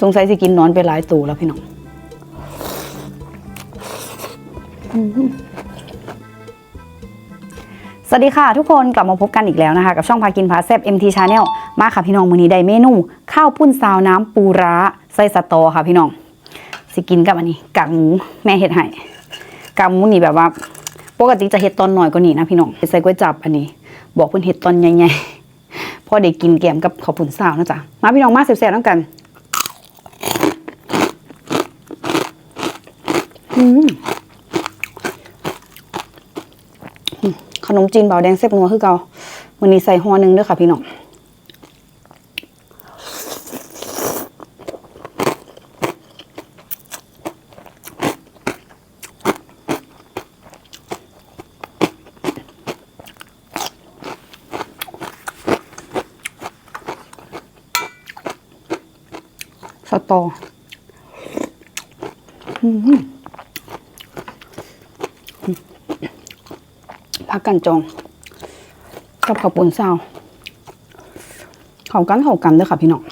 สงสัยสิกินนอนไปหลายตูแล้วพี่น้องสวัสดีค่ะทุกคนกลับมาพบกันอีกแล้วนะคะ กับช่องพากินพาแซบ MT Channel มาค่ะพี่น้องมือนี้ได้เมนูข้าวปุ้นซาวน้ำปูร้าใส่สตอค่ะพี่น้อง สิกินกับอันนี้กากหมูแม่เห็ดให้กากหมูนี่แบบว่า ปกติจะเห็ดตอนหน่อยกว่านี้นะพี่น้องใส่ก๋วยจับอันนี้ บอกเพิ่นเห็ดตอนใหญ่ๆ พอได้กินแกมกับข้าวผุนซาวนะจ๊ะมาพี่น้องมาแซ่บๆน้ำกันขนมจีนเบาแดงเซ็บนัวคือเกาวันนี้ใส่ห่อหนึ่งด้วยค่ะพี่น้อง ตอพักกันจองกับขอบปุ่นซาวเขากันเขากันเด้อค่ะพี่น้อง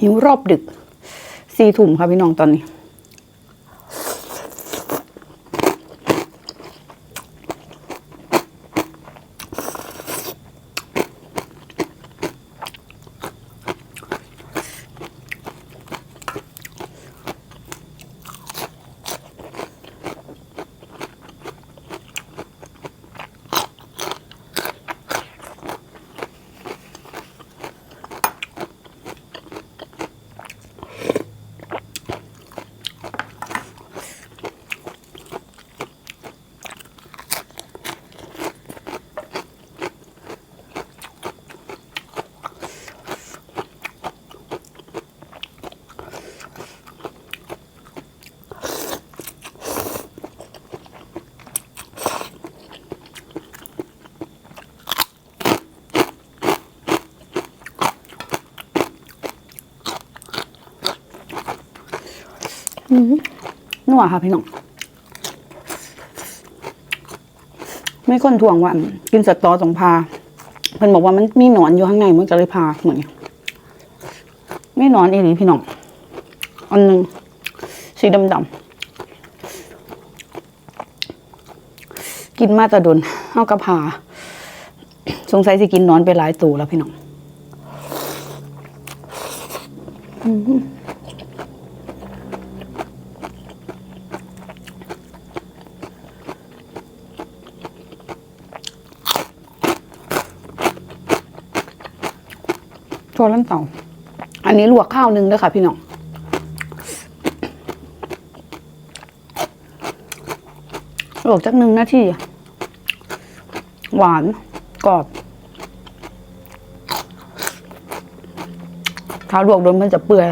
หิวรอบดึกสี่ถุ่มค่ะพี่น้องตอนนี้ นัวค่ะพี่น้องไม่คนทวงว่ากินสตอตรงพาเพิ่นบอกว่ามันมีหนอนอยู่ข้างในมันก็เลยพาเหมือนไม่หนอนอีหลีพี่น้องอันหนึ่งสีดำๆกินมาตะดนเอากระพาสงสัยสิกินนอนไปหลายตูแล้วพี่น้อง ตัวลันเต่าอันนี้ลวกข้าวหนึงด้วยค่ะ พี่น้องลวกจักหนึ่งนาทีหวานกรอบถ้าลวกโดนมันจะเปื่อย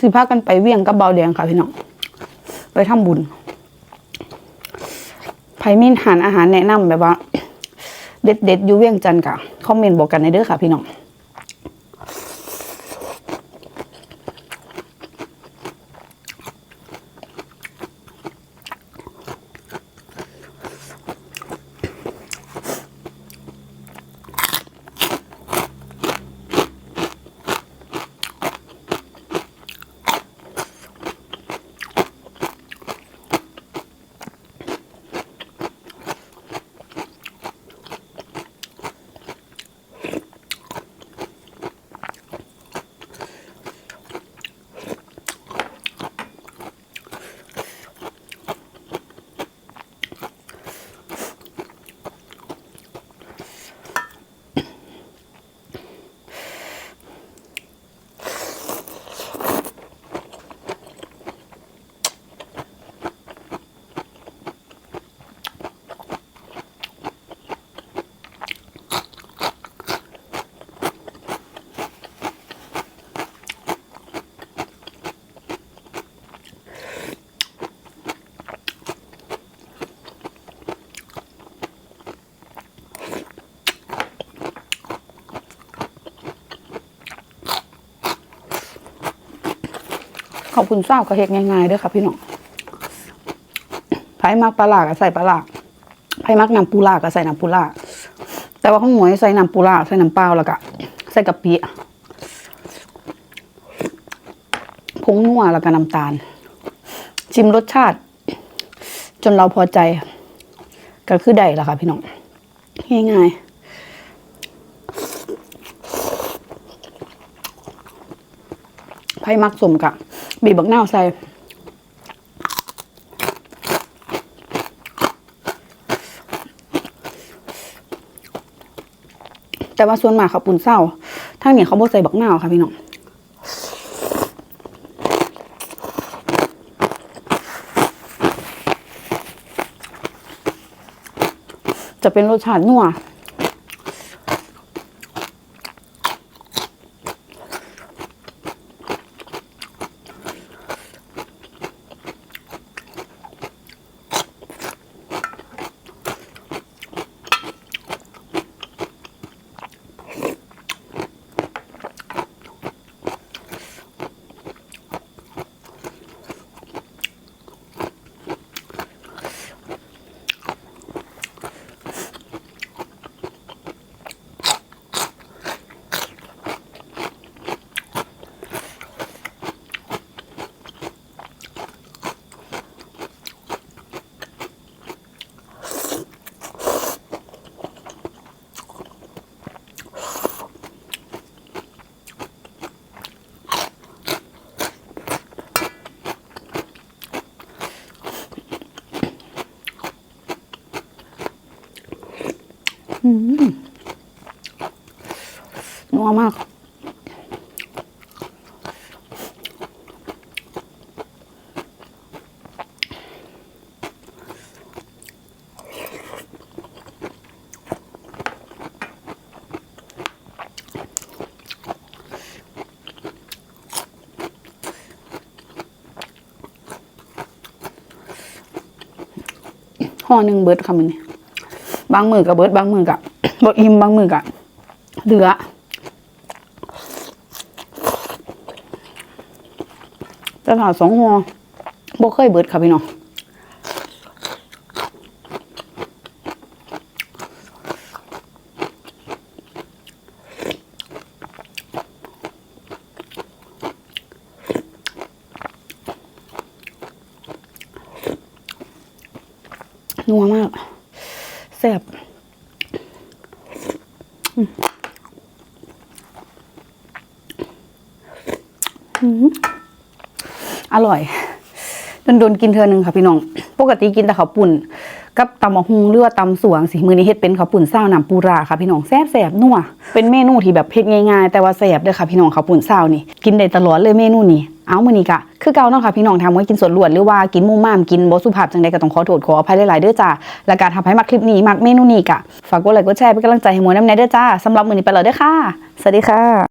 สิพากันไปเวียงกับเบาแดงค่ะพี่น้องไปทำบุญไผมีหารอาหารแนะนำแบบว่า เด็ดเด็ดอยู่เวียงจันทร์กะคอมเมนต์บอกกันในเด้อค่ะพี่น้อง ขอบคุณเศร้ากระเฮ็ดง่ายๆเด้อค่ะพี่น้องไผ่มักปลาหลากใส่ปลาหลากไผ่มักน้ำปูหลาก็ใส่น้ำปูหลากแต่ว่าข้างหมวยใส่น้ำปูหลากใส่น้ำเปล่าแล้วก็ใส่กะปิผงนัวแล้วก็น้ำตาลชิมรสชาติ จนเราพอใจ ก็คือได้แล้วค่ะพี่น้องง่ายๆไผ่มักสมกะ บีบบักนาวใส่แต่ว่าส่วนมากเขาปุ่นเศร้าทั้งนี้เขาบ่ใส่บักนาวค่ะพี่น้องจะเป็นรสชาตินัว นัวมาก ห่อหนึ่งเบิร์ดค่ะมันนี่บางมือกับเบิร์ดบางมือกับ บดอิ่มบางมือกับเหลือต่ถ้าสองหัวบ่เคยเบิดค่ะพี่น้องนัวมากแซ่บ อร่อยโดนๆกินเทือหนึงค่ะพี่น้อง ปกติกินแต่ข้าวปุ่น กับตำมะฮุงหรือว่าตำสวงสิมือนี้เฮ็ดเป็นข้าวปุ่นเศร้าน้ำปูราค่ะพี่น้องแซ่บแสบนัวเป็นเมนูที่แบบเฮ็ดง่ายๆ แต่ว่าแซ่บด้อค่ะพี่น้องข้าวปุ่นเศร้านี่ กินได้ตลอดเลยเมนูนี้ เอามือนี้กะคือเก่าเนาะค่ะพี่น้องทำไว้กินส่วนรวดหรือว่ากินมุมม่ามกินบ่สุภาพจังใดก็ต้องขอโทษขออภัยหลายๆเด้อจ้าและการทำให้มักคลิปนี้มักเมนูนี้กะฝากกดไลค์กดแชร์เป็นกำลังใจให้มวยน้ำแน่เด้อจ้าสำหรับมือนี้ไปแล้วเด้อค่ะ สวัสดีค่ะ